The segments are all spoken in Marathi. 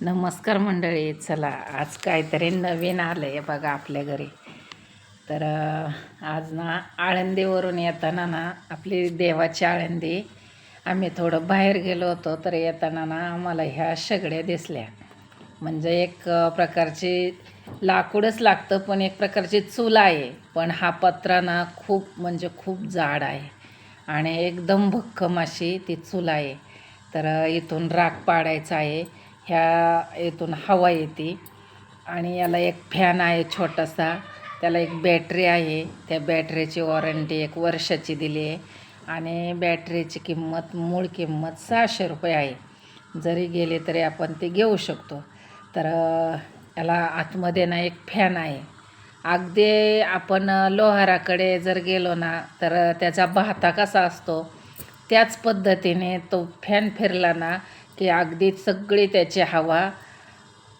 नमस्कार मंडळी चला आज काहीतरी नवीन आलं आहे बघा आपल्या घरी. तर आज ना आळंदीवरून येताना ना आपली देवाची आळंदी आम्ही थोडं बाहेर गेलो होतो तर येताना ना आम्हाला ह्या शेगड्या दिसल्या. म्हणजे एक प्रकारची लाकूडच लागतं पण एक प्रकारची चूल आहे. पण हा पत्रा ना खूप म्हणजे खूप जाड आहे. आणि एकदम भक्कम अशी ती चूल आहे. तर इथून राख पाडायचा आहे. ह्या येथून हवा येते आणि याला एक फॅन आहे छोटासा. त्याला एक बॅटरी आहे. त्या बॅटरीची वॉरंटी एक वर्षाची दिली आहे. आणि बॅटरीची किंमत मूळ किंमत सहाशे रुपये आहे. जरी गेले तरी आपण ते घेऊ शकतो. तर याला आतमध्ये ना एक फॅन आहे. अगदी आपण लोहाराकडे जर गेलो ना तर त्याचा भाता कसा असतो? त्याच पद्धतीने तो फॅन फिरला ना की अगदी सगळी त्याची हवा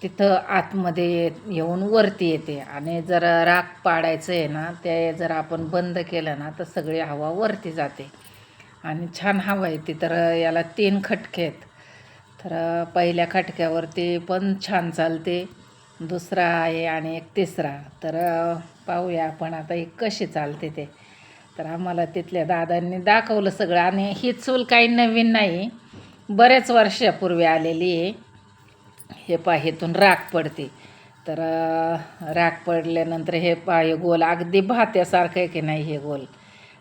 तिथं आतमध्ये येऊन वरती येते. आणि जर राख पाडायचं आहे ना ते जर आपण बंद केलं ना तर सगळी हवा वरती जाते. आणि छान हवा येते तर याला तीन खटके आहेत. तर पहिल्या खटक्यावरती पण छान चालते. दुसरा आहे आणि एक तिसरा. तर पाहूया आपण आता ही कशी चालते ते. तर आम्हाला तिथल्या दादांनी दाखवलं सगळं. आणि ही चूल काही नवीन नाही. बऱ्याच वर्षापूर्वी आलेली आहे. हे पा हेतून राख पडते. तर राख पडल्यानंतर हे पा हे गोल अगदी भात्यासारखं आहे की नाही हे गोल?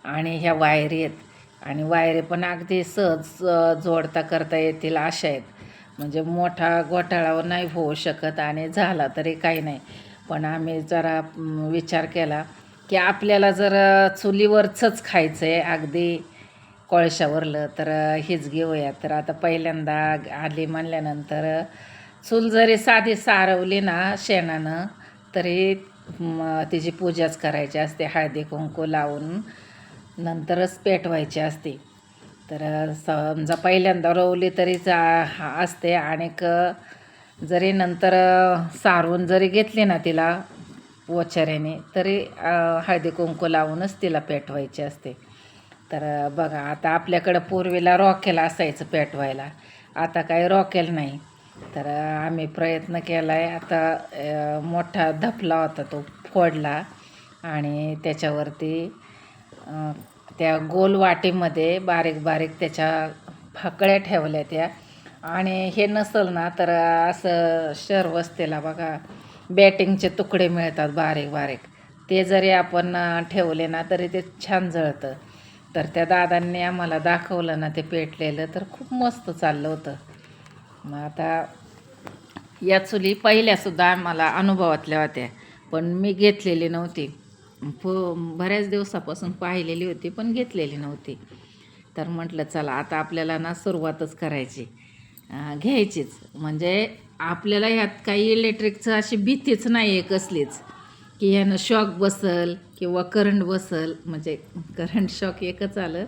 आणि ह्या वायरी आहेत. आणि वायरी पण अगदी सहज जोडता करता येतील अशा आहेत. म्हणजे मोठा घोटाळा नाही होऊ शकत आणि झाला तरी काही नाही. पण आम्ही जरा विचार केला की आपल्याला जर चुलीवरचंच खायचं आहे अगदी कोळशावरलं तर हेच घेऊया तर आता पहिल्यांदा आली म्हणल्यानंतर चूल जरी साधी सारवली ना शेणानं तरी तिची पूजाच करायची असते हळदी कुंकू लावून नंतरच पेटवायची असते. तर समजा पहिल्यांदा रोवली तरी जा असते आणि जरी नंतर सारवून जरी घेतली ना तिला वचाऱ्याने तरी हळदी कुंकू लावूनच तिला पेटवायची असते. तर बघा आता आपल्याकडं पूर्वीला रॉकेल असायचं पेटवायला. आता काही रॉकेल नाही. तर आम्ही प्रयत्न केला आहे आता मोठा धपला होता तो फोडला आणि त्याच्यावरती त्या गोल वाटीमध्ये बारीक बारीक त्याच्या फाकळ्या ठेवल्या त्या. आणि हे नसल ना तर असं शहर वस्तीला बघा बॅटिंगचे तुकडे मिळतात बारीक बारीक. ते जरी आपण ठेवले ना तरी ते छान जळतं. तर त्या दादांनी आम्हाला दाखवलं ना ते पेटलेलं तर खूप मस्त चाललं होतं. मग आता या चुली पहिल्यासुद्धा आम्हाला अनुभवातल्या होत्या पण मी घेतलेली नव्हती. प बऱ्याच दिवसापासून पाहिलेली होती पण घेतलेली नव्हती. तर म्हटलं चला आता आपल्याला ना सुरुवातच करायची. घ्यायचीच. म्हणजे आपल्याला ह्यात काही इलेक्ट्रिकचं अशी भीतीच नाही आहे कसलीच. की ह्यानं शॉक बसल किंवा करंट बसल म्हणजे करंट शॉक एकच आलं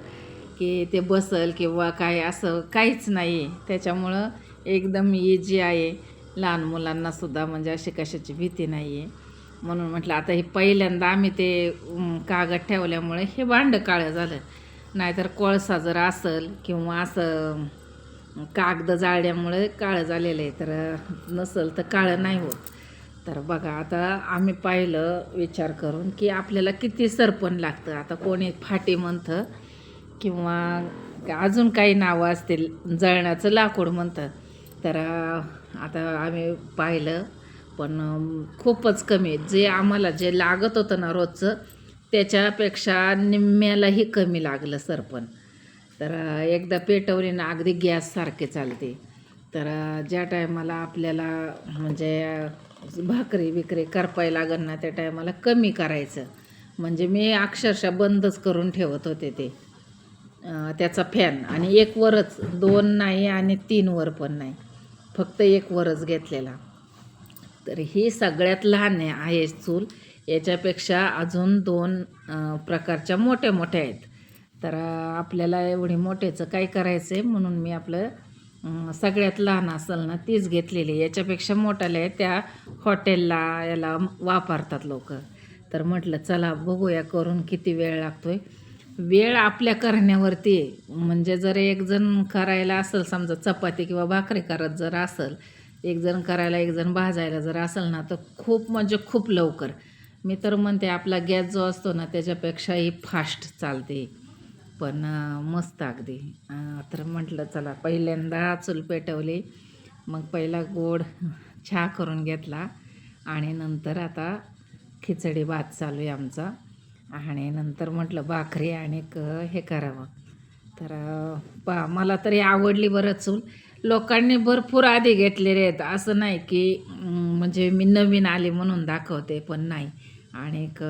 की ते बसल किंवा काय असं काहीच नाही आहे त्याच्यामुळं एकदम इजी आहे. लहान मुलांनासुद्धा म्हणजे अशी कशाची भीती नाही आहे म्हणून म्हटलं आता हे पहिल्यांदा आम्ही ते कागद ठेवल्यामुळे हे भांडं काळं झालं. नाहीतर कोळसा जर असेल किंवा असं कागद जाळल्यामुळे काळं झालेलं आहे. तर नसेल तर काळं नाही होत. तर बघा आता आम्ही पाहिलं विचार करून की आपल्याला किती सरपण लागतं. आता कोणी फाटी म्हणतं किंवा अजून काही नावं असतील जळण्याचं लाकूड म्हणतं. तर आता आम्ही पाहिलं पण खूपच कमी जे आम्हाला जे लागत होतं ना रोजचं त्याच्यापेक्षा निम्म्यालाही कमी लागलं सरपण. तर एकदा पेटवली ना अगदी गॅससारखे चालते. तर ज्या टायमाला आपल्याला म्हणजे भाकरी बिकरी करपाय लागन ना त्या टायमाला कमी करायचं. म्हणजे मी अक्षरशः बंदच करून ठेवत होते ते. त्याचा फॅन. आणि एक वरच दोन नाही आणि तीन वर पण नाही. फक्त एक वरच घेतलेला. तर ही सगळ्यात लहान आहे आहे चूल. याच्यापेक्षा अजून दोन प्रकारच्या मोठ्या मोठ्या आहेत. तर आपल्याला एवढी मोठ्याचं काय करायचं आहे म्हणून मी आपलं सगळ्यात लहान असेल ना तीच घेतलेली याच्यापेक्षा मोठ्याला आहे त्या हॉटेलला याला वापरतात लोक. तर म्हटलं चला बघूया करून किती वेळ लागतो आहे वेळ आपल्या करण्यावरती म्हणजे जर एक जण करायला असेल समजा चपाती किंवा भाकरी करत जर असेल एक जण करायला एक जण भाजायला जर असेल ना तर खूप म्हणजे खूप लवकर. मी तर म्हणते आपला गॅस जो असतो ना त्याच्यापेक्षाही फास्ट चालते. पण मस्त अगदी. तर म्हटलं चला पहिल्यांदा चूल पेटवली मग पहिला गोड चहा करून घेतला. आणि नंतर आता खिचडी भात चालू आहे आमचा. आणि नंतर म्हटलं भाकरी आणि क हे करावं. तर पा मला तरी आवडली बरं चूल. लोकांनी भरपूर आधी घेतलेले आहेत. असं नाही की म्हणजे मी नवीन आले म्हणून दाखवते पण नाही. आणि क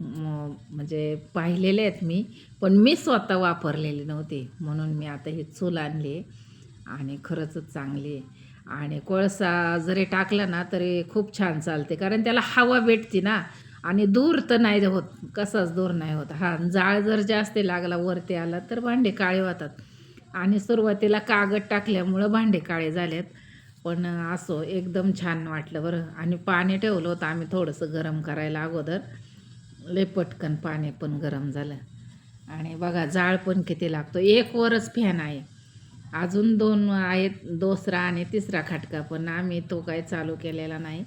म्हणजे पाहिलेले आहेत मी पण मी स्वतः वापरलेली नव्हते. म्हणून मी आता ही चूल आणली आणि खरंच चांगली आहे. आणि कोळसा जरी टाकला ना तरी खूप छान चालते. कारण त्याला हवा भेटते ना आणि दूर तर नाही होत. कसाच दूर नाही होत. हा जाळ जर जास्त लागला वरती आला तर भांडे काळे होतात. आणि सुरुवातीला कागद टाकल्यामुळं भांडे काळे झालेत. पण असो एकदम छान वाटलं बरं. आणि पाणी ठेवलं होतं आम्ही थोडंसं गरम करायला अगोदर. लय पटकन पाणी पण गरम झालं. आणि बघा जाळ पण किती लागतो. एक वरच फॅन आहे. अजून दोन आहेत दुसरा आणि तिसरा खटका पण आम्ही तो काही चालू केलेला नाही.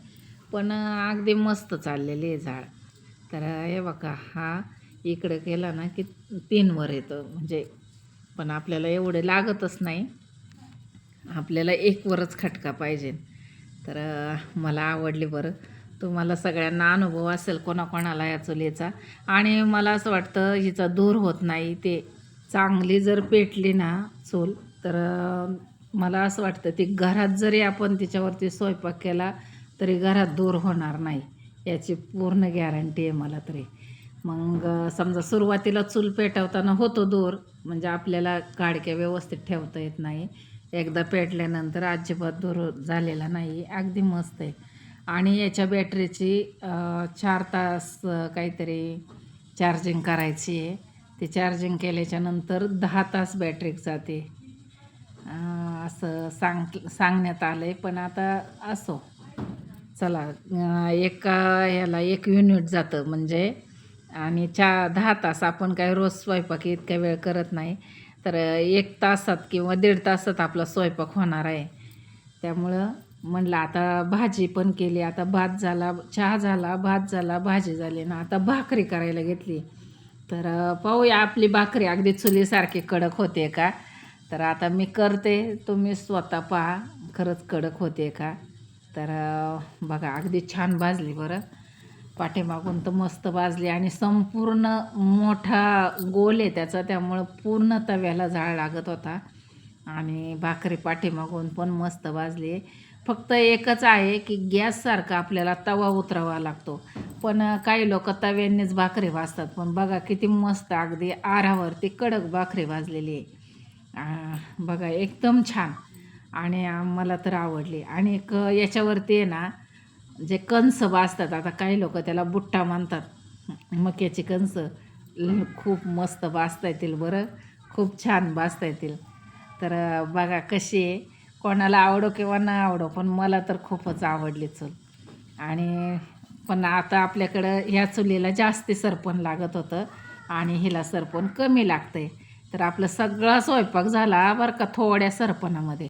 पण अगदी मस्त चाललेली आहे झाड तर हे बघा हा इकडं केला ना की तीन वर येतं. म्हणजे पण आपल्याला एवढे लागतच नाही. आपल्याला एक वरच खटका पाहिजे. तर मला आवडली बरं. तुम्हाला सगळ्यांना अनुभव असेल कोणाकोणाला या चुलीचा. आणि मला असं वाटतं हिचा दूर होत नाही ते चांगली जर पेटली ना चूल तर मला असं वाटतं ती घरात जरी आपण तिच्यावरती स्वयंपाक केला तरी घरात दूर होणार नाही. याची पूर्ण गॅरंटी आहे मला तरी. मग समजा सुरुवातीला चूल पेटवताना होतो दूर म्हणजे आपल्याला काडक्या व्यवस्थित ठेवता येत नाही. एकदा पेटल्यानंतर अजिबात दूर झालेला नाही. अगदी मस्त आहे. आणि याच्या बॅटरीची चार तास काहीतरी चार्जिंग करायची आहे. ते चार्जिंग केल्याच्यानंतर दहा तास बॅटरी जाते. असं सांग सांगण्यात आलं आहे पण आता असो. चला एका ह्याला एक युनिट जातं म्हणजे आणि चा दहा तास आपण काय रोज स्वयंपाक इतक्या वेळ करत नाही. तर एक तासात किंवा दीड तासात आपला स्वयंपाक होणार आहे. त्यामुळं म्हणलं आता भाजी पण केली आता भात झाला चहा झाला भात झाला भाजी झाली ना आता भाकरी करायला घेतली. तर पाहूया आपली भाकरी अगदी चुलीसारखी कडक होते का? तर आता मी करते तुम्ही स्वतः पहा खरंच कडक होते का? तर बघा अगदी छान भाजली बरं. पाठीमागून तर मस्त भाजली आणि संपूर्ण मोठा गोल आहे त्याचा त्यामुळं पूर्ण तव्याला जाळ लागत होता. आणि भाकरी पाठीमागून पण मस्त भाजली. फक्त एकच आहे की गॅससारखा आपल्याला तवा उतरावा लागतो. पण काही लोक तव्यांनीच भाकरी भाजतात. पण बघा किती मस्त अगदी आरावरती कडक भाकरी भाजलेली आहे. बघा एकदम छान. आणि मला तर आवडली. आणि एक याच्यावरती आहे ना जे कंस भाजतात आता काही लोक त्याला बुट्टा मानतात मक्याची कंस खूप मस्त भाजता येतील बरं. खूप छान भाजता येतील. तर बघा कशी आहे. कोणाला आवडो किंवा ना आवडो पण मला तर खूपच आवडली चूल. आणि पण आता आपल्याकडं ह्या चुलीला जास्ती सरपण लागत होतं आणि हिला सरपण कमी लागतंय. तर आपलं सगळा स्वयंपाक झाला बरं का थोड्या सरपणामध्ये.